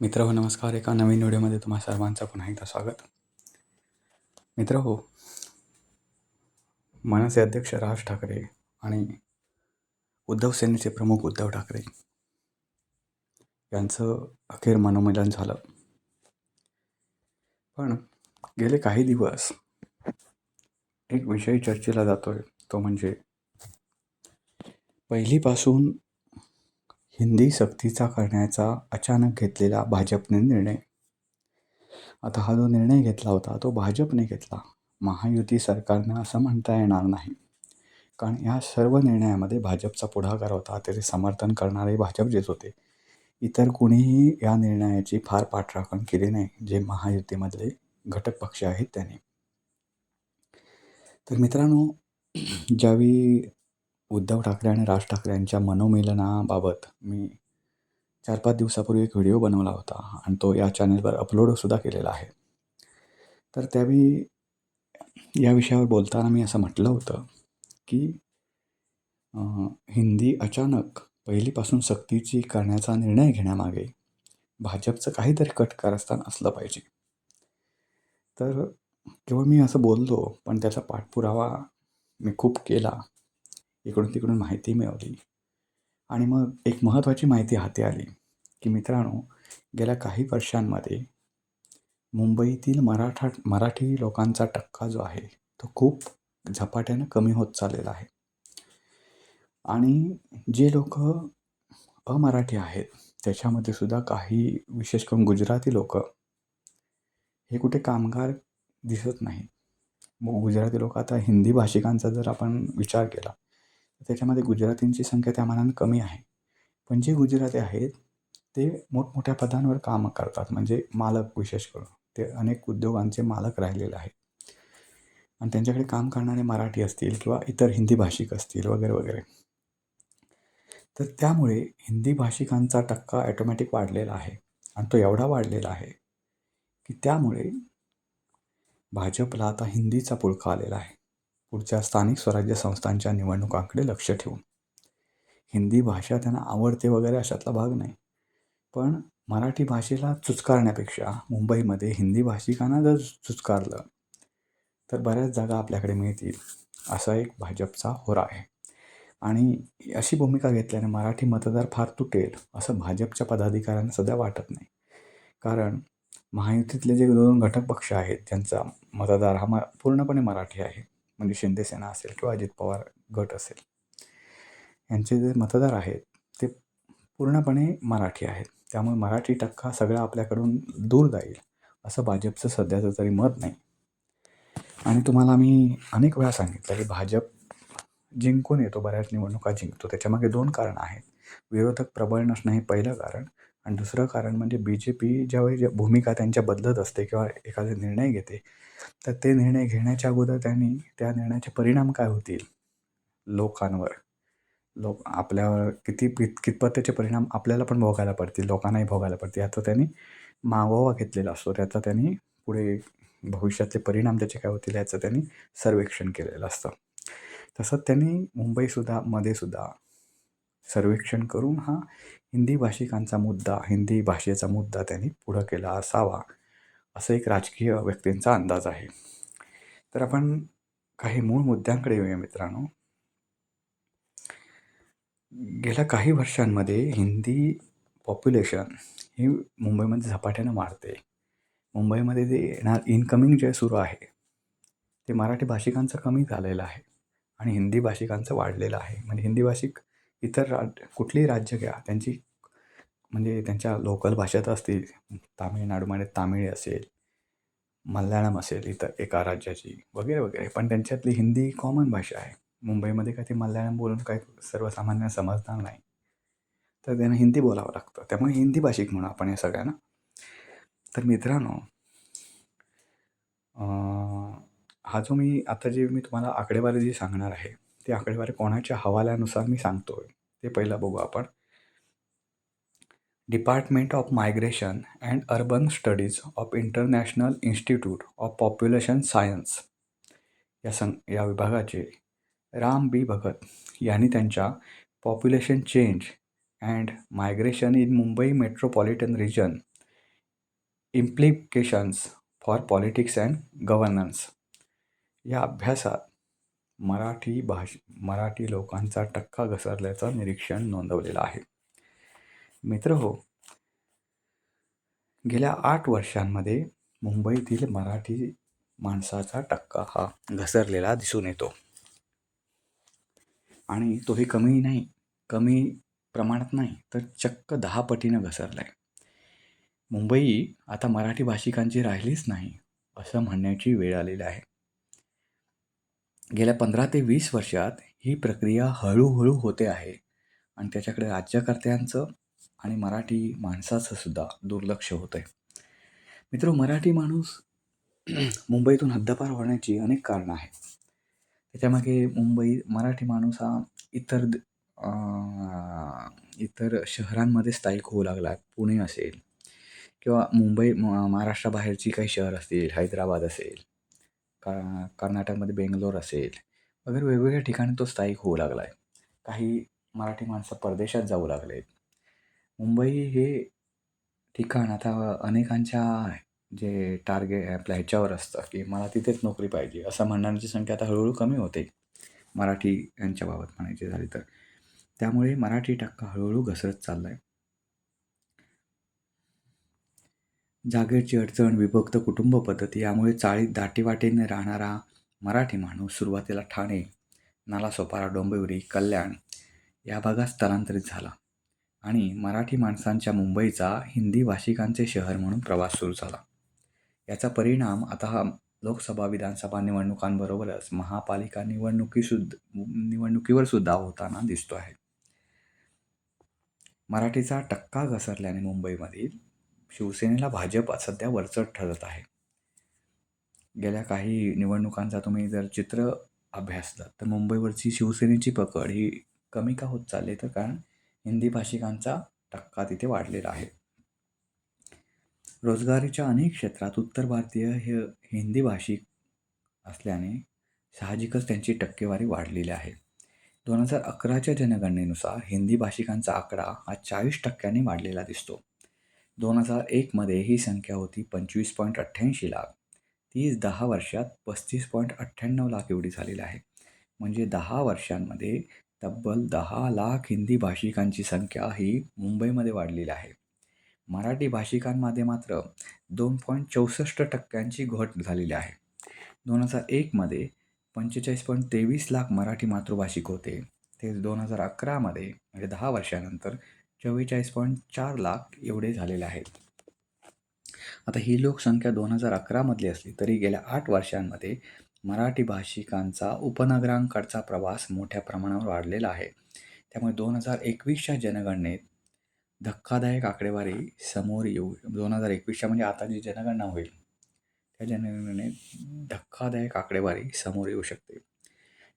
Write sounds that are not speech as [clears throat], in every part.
मित्र हो नमस्कार. एका नवीन व्हिडिओमध्ये तुम्हा सर्वांचं पुन्हा एकदा स्वागत. मित्र हो मनसे अध्यक्ष राज ठाकरे आणि उद्धव सेनेचे प्रमुख उद्धव ठाकरे यांचं अखेर मनोमिलन झालं. पण गेले काही दिवस एक विषय चर्चेला जातोय तो म्हणजे पहिलीपासून हिंदी सक्तीचा करण्याचा अचानक घेतलेला भाजपने निर्णय. आता हा जो निर्णय घेतला होता तो भाजपने घेतला. महायुती सरकारनं असं म्हणता येणार नाही. कारण या सर्व निर्णयामध्ये भाजपचा पुढाकार होता त्याचे समर्थन करणारे भाजप जेच होते इतर कुणीही या निर्णयाची फार पाठराखण केली नाही जे महायुतीमधले घटक पक्ष आहेत त्यांनी. तर मित्रांनो ज्यावेळी उद्धव ठाकरे आणि राज ठाकरे यांच्या मनोमिलनाबाबत मी चार पाच दिवसापूर्वी एक व्हिडिओ बनवला होता आणि तो या चॅनलवर अपलोडसुद्धा केलेला आहे. तर त्यावेळी या विषयावर बोलताना मी असं म्हटलं होतं की हिंदी अचानक पहिलीपासून सक्तीची करण्याचा निर्णय घेण्यामागे भाजपचं काहीतरी कट कारस्थान असलं पाहिजे. तर केवळ मी असं बोललो पण त्याचा पाठपुरावा मी खूप केला. इकडून तिकडून माहिती मिळवली आणि मग एक महत्त्वाची माहिती हाती आली की मित्रांनो गेल्या काही वर्षांमध्ये मुंबईतील मराठा मराठी लोकांचा टक्का जो आहे तो खूप झपाट्यानं कमी होत चाललेला आहे. आणि जे लोक अमराठी आहेत त्याच्यामध्ये सुद्धा काही विशेष करून गुजराती लोक हे कुठे कामगार दिसत नाही मग गुजराती लोक आता हिंदी भाषिकांचा जर आपण विचार केला त्याच्यामध्ये गुजरातींची संख्या त्या मानाने कमी आहे. पण जे गुजराती आहेत ते मोठमोठ्या पदांवर काम करतात. म्हणजे मालक विशेष करून. ते अनेक उद्योगांचे मालक राहिलेले आहेत. आणि त्यांच्याकडे काम करणारे मराठी असतील किंवा इतर हिंदी भाषिक असतील वगैरे वगैरे. तर त्यामुळे हिंदी भाषिकांचा टक्का ॲटोमॅटिक वाढलेला आहे. आणि तो एवढा वाढलेला आहे की त्यामुळे भाजपला आता हिंदीचा पुळका आलेला आहे. पुढच्या स्थानिक स्वराज्य संस्थांच्या निवडणुकांकडे लक्ष ठेवून. हिंदी भाषा त्यांना आवडते वगैरे अशातला भाग नाही. पण मराठी भाषेला चुचकारण्यापेक्षा मुंबईमध्ये हिंदी भाषिकांना जर चुचकारलं तर बऱ्याच जागा आपल्याकडे मिळतील असा एक भाजपचा होरा आहे. आणि अशी भूमिका घेतल्याने मराठी मतदार फार तुटेल असं भाजपच्या पदाधिकाऱ्यांना सध्या वाटत नाही. कारण महायुतीतले जे दोन घटक पक्ष आहेत ज्यांचा मतदार हा म पूर्णपणे मराठी आहे. म्हणजे शिंदेसेना असेल किंवा अजित पवार गट असेल यांचे जे मतदार आहेत ते पूर्णपणे मराठी आहेत. त्यामुळे मराठी टक्का सगळा आपल्याकडून दूर जाईल असं भाजपचं सध्याचं तरी मत नाही. आणि तुम्हाला मी अनेक वेळा सांगितलं की भाजप जिंकून येतो बऱ्याच निवडणुका जिंकतो. त्याच्यामागे दोन कारणं आहेत. विरोधक प्रबळ नसणं हे पहिलं कारण. आणि दुसरं कारण म्हणजे बी जे पी ज्यावेळी ज्या भूमिका त्यांच्या बदलत असते किंवा एखादा निर्णय घेते तर ते निर्णय घेण्याच्या अगोदर त्यांनी त्या निर्णयाचे परिणाम काय होतील? लोकांवर. लोक आपल्यावर किती कित कितपत त्याचे परिणाम आपल्याला पण भोगायला पडतील लोकांनाही भोगायला पडतील. याचा त्यांनी मागोवा घेतलेला असतो. त्याचा त्यांनी पुढे भविष्यातले परिणाम त्याचे काय होतील याचं त्यांनी सर्वेक्षण केलेलं असतं. तसंच त्यांनी मुंबईसुद्धा मध्येसुद्धा सर्वेक्षण करून हा हिंदी भाषिकांचा मुद्दा हिंदी भाषेचा मुद्दा त्यांनी पुढं केला असावा असं एक राजकीय व्यक्तींचा अंदाज आहे. तर आपण काही मूळ मुद्द्यांकडे येऊया मित्रांनो. गेल्या काही वर्षांमध्ये हिंदी पॉप्युलेशन ही मुंबईमध्ये झपाट्यानं वाढते. मुंबईमध्ये जे येणार इनकमिंग जे सुरू आहे ते मराठी भाषिकांचं कमी झालेलं आहे आणि हिंदी भाषिकांचं वाढलेलं आहे. म्हणजे हिंदी भाषिक इतर राज कुठलीही राज्य घ्या त्यांची म्हणजे त्यांच्या लोकल भाषेत असतील तामिळनाडूमध्ये तामिळी असेल मल्याळम असेल इतर एका राज्याची वगैरे वगैरे. पण त्यांच्यातली हिंदी कॉमन भाषा आहे. मुंबईमध्ये काय ते मल्याळम बोलून काय सर्वसामान्य समजणार नाही. तर त्यांना हिंदी बोलावं लागतं. त्यामुळे हिंदी भाषिक म्हणू आपण या सगळ्यांना. तर मित्रांनो हा जो मी आता जे मी तुम्हाला आकडेवारी जी सांगणार आहे ती आकडेवारी कोणाच्या हवाल्यानुसार मी सांगतो आहे ते पहिलं बघू आपण. Department of migration and urban studies of international institute of population science या सं या विभागाचे राम बी. भगत यांनी त्यांच्या population change and migration in Mumbai metropolitan region implications for politics and governance या अभ्यासात मराठी भाष मराठी लोकांचा टक्का घसरल्याचं निरीक्षण नोंदवलेलं आहे. मित्र हो गेल्या आठ वर्षांमध्ये मुंबईतील मराठी माणसाचा टक्का हा घसरलेला दिसून येतो. आणि तोही कमी नाही कमी प्रमाणात नाही तर चक्क दहा पटीनं घसरला आहे मुंबई आता मराठी भाषिकांची राहिलीच नाही असं म्हणण्याची वेळ आलेली आहे. गेल्या पंधरा ते वीस वर्षात ही प्रक्रिया हळूहळू होते आहे. आणि त्याच्याकडे राज्यकर्त्यांचं आणि मराठी माणसाचं सुद्धा दुर्लक्ष होतं आहे मित्र मराठी माणूस [clears throat] मुंबईतून हद्दपार होण्याची अनेक कारणं आहेत. त्याच्यामागे मुंबई मराठी माणूस हा इतर इतर शहरांमध्ये स्थायिक होऊ लागला पुणे असेल किंवा मुंबई महाराष्ट्राबाहेरची काही शहर असतील हैदराबाद असेल. का कर्नाटकमध्ये बेंगलोर असेल वगैरे वेगवेगळ्या ठिकाणी तो स्थायिक होऊ लागला आहे काही मराठी माणसं परदेशात जाऊ लागले आहेत मुंबई हे ठिकाण आता अनेकांच्या जे टार्गेट आपल्या ह्याच्यावर असतं की मला तिथेच नोकरी पाहिजे असं म्हणणाऱ्यांची संख्या आता हळूहळू कमी होते. मराठी यांच्याबाबत म्हणायची झाली तर. त्यामुळे मराठी टक्का हळूहळू घसरत चालला आहे जागेची अडचण विभक्त कुटुंब पद्धती यामुळे चाळीत दाटीवाटीने राहणारा मराठी माणूस सुरुवातीला ठाणे नालासोपारा डोंबिवली कल्याण या भागात स्थलांतरित झाला आणि मराठी माणसांच्या मुंबईचा हिंदी भाषिकांचे शहर म्हणून प्रवास सुरू झाला. याचा परिणाम आता हा लोकसभा विधानसभा निवडणुकांबरोबरच महापालिका निवडणुकीसुद्ध निवडणुकीवर सुद्धा होताना दिसतो आहे. मराठीचा टक्का घसरल्याने मुंबईमधील शिवसेनेला भाजप सध्या वरचढ ठरत आहे. गेल्या काही निवडणुकांचा तुम्ही जर चित्र अभ्यासलं तर मुंबईवरची शिवसेनेची पकड ही कमी का होत चालली तर कारण हिंदी भाषिकांचा टक्का तिथे वाढलेला आहे. रोजगारीच्या अनेक क्षेत्रात उत्तर भारतीय हे हिंदी भाषिक असल्याने साहजिकच त्यांची टक्केवारी वाढलेली आहे. दोन हजार अकराच्या जनगणनेनुसार हिंदी भाषिकांचा आकडा हा चाळीस टक्क्यांनी वाढलेला दिसतो. दोन हजार एकमध्ये ही संख्या होती पंचवीस पॉईंट अठ्ठ्याऐंशी लाख. तीच दहा वर्षात पस्तीस पॉईंट अठ्ठ्याण्णव लाख एवढी झालेली आहे. म्हणजे दहा वर्षांमध्ये तब्बल दहा लाख हिंदी भाषिकांची संख्या ही मुंबईमध्ये वाढलेली आहे. मराठी भाषिकांमध्ये मात्र दोन पॉईंट चौसष्ट टक्क्यांची घट झालेली आहे. दोन हजार एकमध्ये पंचेचाळीस पॉईंट तेवीस लाख मराठी मातृभाषिक होते. तेच दोन हजार अकरामध्ये म्हणजे दहा वर्षानंतर चव्वेचाळीस पॉईंट चार लाख एवढे झालेले आहेत. आता ही लोकसंख्या दोन हजार अकरामधली असली तरी गेल्या आठ वर्षांमध्ये मराठी भाषिकांचा उपनगरांकडचा प्रवास मोठ्या प्रमाणावर वाढलेला आहे. त्यामुळे दोन हजार एकवीसच्या जनगणनेत धक्कादायक आकडेवारी समोर येऊ दोन हजार एकवीसच्या म्हणजे आता जी जनगणना होईल त्या जनगणनेत धक्कादायक आकडेवारी समोर येऊ शकते.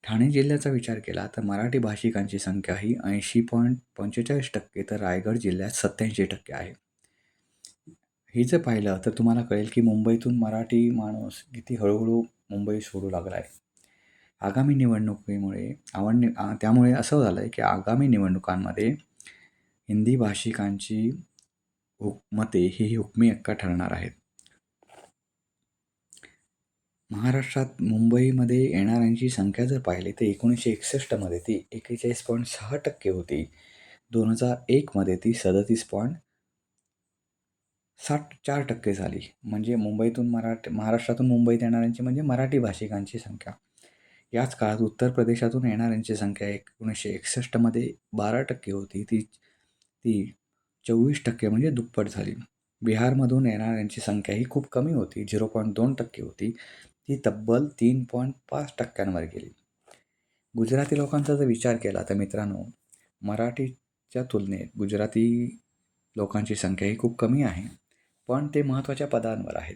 ठाणे जिल्ह्याचा विचार केला तर मराठी भाषिकांची संख्या ही ऐंशी पॉईंट पंचेचाळीस टक्के तर रायगड जिल्ह्यात सत्याऐंशी टक्के आहे. हे जर पाहिलं तर तुम्हाला कळेल की मुंबईतून मराठी माणूस किती हळूहळू मुंबई सोडू लागला आहे. आगामी निवडणुकीमुळे आवड त्यामुळे असं झालं आहे की आगामी निवडणुकांमध्ये हिंदी भाषिकांची हुक मते ही हुकमी एक्का ठरणार आहेत. महाराष्ट्रात मुंबईमध्ये येणाऱ्यांची संख्या जर पाहिली तर एकोणीसशे एकसष्टमध्ये ती एकेचाळीस पॉईंट सहा टक्के होती. दोन हजार एकमध्ये ती सदतीस पॉईंट साठ चार टक्के झाली. म्हणजे मुंबईतून मराठी महाराष्ट्रातून मुंबईत येणाऱ्यांची म्हणजे मराठी भाषिकांची संख्या. याच काळात उत्तर प्रदेशातून येणाऱ्यांची संख्या एकोणीसशे एकसष्टमध्ये बारा टक्के होती. ती ती चोवीस टक्के म्हणजे दुप्पट झाली. बिहारमधून येणाऱ्यांची संख्या ही खूप कमी होती. झिरो पॉईंट दोन टक्के होती. ही तब्बल तीन पॉईंट पाच टक्क्यांवर गेली. गुजराती लोकांचा जर विचार केला तर मित्रांनो मराठीच्या तुलनेत गुजराती लोकांची संख्या ही खूप कमी आहे पण ते महत्त्वाच्या पदांवर आहेत.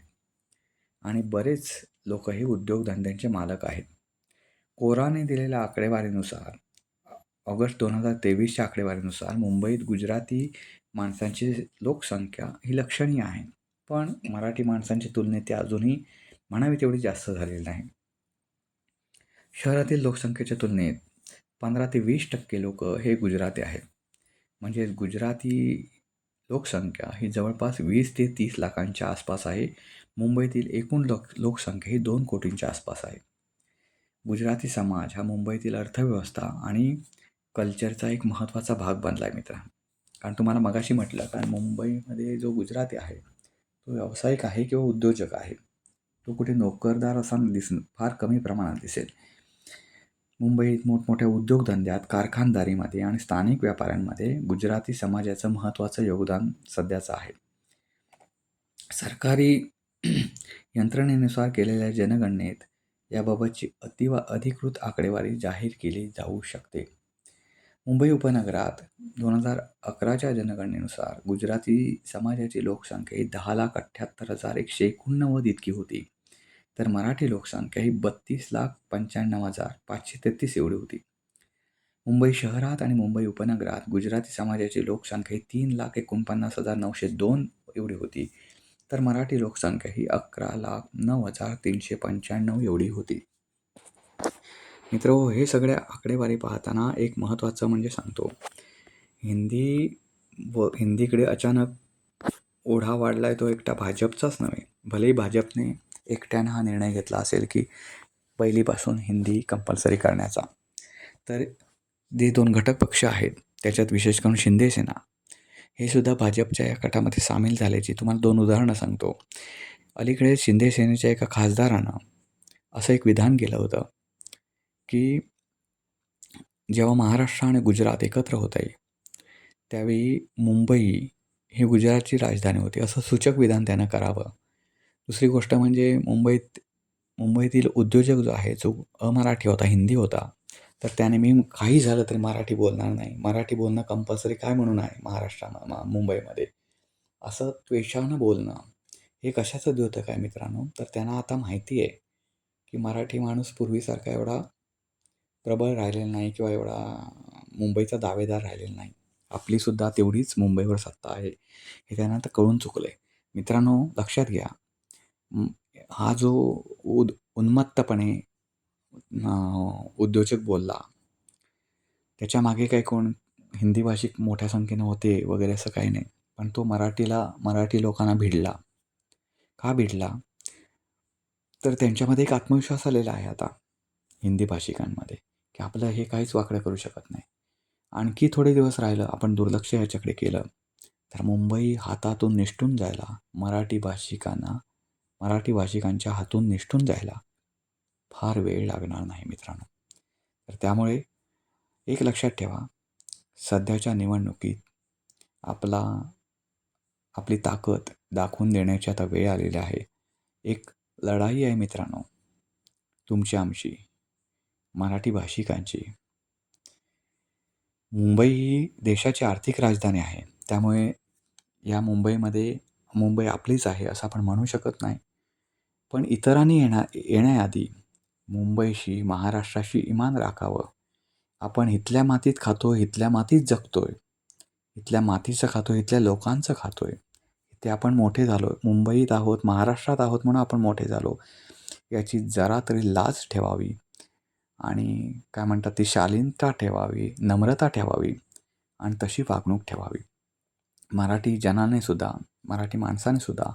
आणि बरेच लोक हे उद्योगधंद्यांचे मालक आहेत. कोराने दिलेल्या आकडेवारीनुसार ऑगस्ट दोन हजार तेवीसच्या आकडेवारीनुसार मुंबईत गुजराती माणसांची लोकसंख्या ही लक्षणीय आहे. पण मराठी माणसांच्या तुलनेत ते अजूनही म्हणावी तेवढी जास्त झालेली नाही. शहरातील लोकसंख्येच्या तुलनेत पंधरा ते वीस टक्के लोक हे गुजराती आहेत. म्हणजेच गुजराती लोकसंख्या ही जवळपास वीस ते तीस लाखांच्या आसपास आहे. मुंबईतील एकूण लोक लोकसंख्या ही दोन कोटींच्या आसपास आहे. गुजराती समाज हा मुंबईतील अर्थव्यवस्था आणि कल्चरचा एक महत्त्वाचा भाग बनला आहे मित्र. कारण तुम्हाला मगाशी म्हटलं कारण मुंबईमध्ये जो गुजराती आहे तो व्यावसायिक आहे किंवा उद्योजक आहे. तो कुठे नोकरदार असा दिस फार कमी प्रमाणात दिसेल. मुंबईत मोठमोठ्या उद्योगधंद्यात कारखानदारीमध्ये आणि स्थानिक व्यापाऱ्यांमध्ये गुजराती समाजाचं महत्त्वाचं योगदान सध्याचं आहे. सरकारी [clears throat] यंत्रणेनुसार केलेल्या जनगणनेत याबाबतची अतिवा अधिकृत आकडेवारी जाहीर केली जाऊ शकते. मुंबई उपनगरात दोन हजार अकराच्या जनगणनेनुसार गुजराती समाजाची लोकसंख्या ही दहा लाख अठ्ठ्याहत्तर हजार एकशे एकोणनव्वद इतकी होती. तर मराठी लोकसंख्या ही बत्तीस लाख पंच्याण्णव हजार पाचशे तेहतीस एवढी होती. मुंबई शहरात आणि मुंबई उपनगरात गुजराती समाजाची लोकसंख्या ही तीन लाख एकोणपन्नास हजार नऊशे दोन एवढी होती. तर मराठी लोकसंख्या ही अकरा लाख नऊ हजार तीनशे पंच्याण्णव एवढी होती. मित्र हे सगळ्या आकडेवारी पाहताना एक महत्त्वाचं म्हणजे सांगतो. हिंदी व हिंदीकडे अचानक ओढा वाढला आहे तो एकटा भाजपचाच नव्हे भलेही भाजपने एकट्यानं हा निर्णय घेतला असेल की पहिलीपासून हिंदी कंपल्सरी करण्याचा. तर जे दोन घटक पक्ष आहेत त्याच्यात विशेष करून शिंदेसेना हे सुद्धा भाजपच्या या गटामध्ये सामील झाल्याची तुम्हाला दोन उदाहरणं सांगतो. अलीकडे शिंदे सेनेच्या एका खासदारानं असं एक विधान केलं होतं की जेव्हा महाराष्ट्र आणि गुजरात एकत्र होत आहे त्यावेळी मुंबई ही गुजरातची राजधानी होती असं सूचक विधान त्यानं करावं. दुसरी गोष्ट म्हणजे मुंबईत मुंबईतील उद्योजक जो आहे जो अमराठी होता हिंदी होता तर त्याने मी काही झालं तरी मराठी बोलणार नाही. मराठी बोलणं कंपल्सरी काय म्हणून आहे महाराष्ट्रा मुंबईमध्ये? असं त्वेषानं बोलणं हे कशाचं द्योतक आहे मित्रांनो? तर त्यांना आता माहिती आहे की मराठी माणूस पूर्वीसारखा एवढा प्रबळ राहिलेला नाही किंवा एवढा मुंबईचा दावेदार राहिलेला नाही. आपलीसुद्धा तेवढीच मुंबईवर सत्ता आहे हे त्यांना आता कळून चुकलं आहे मित्रांनो लक्षात घ्या हा जो उद उन्मत्तपणे उद्योजक बोलला त्याच्यामागे काही कोण हिंदी भाषिक मोठ्या संख्येनं होते वगैरे असं काही नाही. पण तो मराठीला मराठी लोकांना भिडला. का भिडला? तर त्यांच्यामध्ये एक आत्मविश्वास आलेला आहे आता हिंदी भाषिकांमध्ये की आपलं हे काहीच वाकडं करू शकत नाही. आणखी थोडे दिवस राहिलं आपण दुर्लक्ष ह्याच्याकडे केलं. तर मुंबई हातातून निष्ठून जायला मराठी भाषिकांना मराठी भाषिकांच्या हातून निष्ठून जायला फार वेळ लागणार नाही मित्रांनो. तर त्यामुळे एक लक्षात ठेवा सध्याच्या निवडणुकीत आपला आपली ताकद दाखवून देण्याची आता वेळ आलेली आहे. एक लढाई आहे मित्रांनो. तुमची आमची मराठी भाषिकांची. मुंबई ही देशाची आर्थिक राजधानी आहे. त्यामुळे या मुंबईमध्ये मुंबई आपलीच आहे असं आपण म्हणू शकत नाही. पण इतरांनी येण्या येण्याआधी मुंबईशी महाराष्ट्राशी इमान राखावं. आपण इथल्या मातीत खातो इथल्या मातीत जगतो आहे इथल्या मातीचं खातो इथल्या लोकांचं खातो आहे इथे आपण मोठे झालो. मुंबईत आहोत महाराष्ट्रात आहोत म्हणून आपण मोठे झालो. याची जरा तरी लाज ठेवावी. आणि काय म्हणतात ती शालीनता ठेवावी नम्रता ठेवावी आणि तशी वागणूक ठेवावी. मराठी जनाने सुद्धा मराठी माणसाने सुद्धा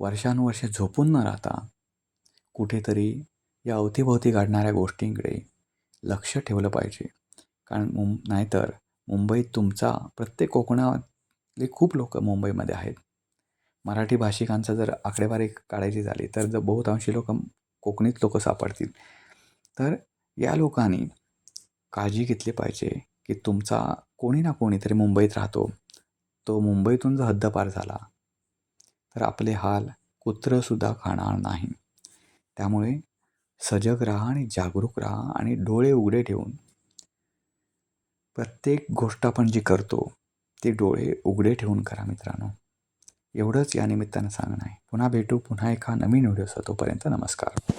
वर्षानुवर्षे झोपून न राहता कुठेतरी या अवतीभोवती घडणाऱ्या गोष्टींकडे लक्ष ठेवलं पाहिजे. कारण मुं नाहीतर मुंबईत तुमचा प्रत्येक कोकणातले खूप लोक मुंबईमध्ये आहेत. मराठी भाषिकांचं जर आकडेवारी काढायची झाली तर जर बहुतांशी लोक कोकणीत लोक सापडतील. तर या लोकांनी काळजी घेतली पाहिजे की तुमचा कोणी ना कोणीतरी मुंबईत राहतो. तो मुंबईतून जर हद्दपार झाला तर आपले हाल कुत्रंसुद्धा खाणार नाही. त्यामुळे सजग राहा आणि जागरूक राहा आणि डोळे उघडे ठेवून प्रत्येक गोष्ट आपण जी करतो ते डोळे उघडे ठेवून करा मित्रांनो. एवढंच या निमित्तानं सांगणं आहे. पुन्हा भेटू पुन्हा एका नवीन व्हिडिओचा तोपर्यंत नमस्कार.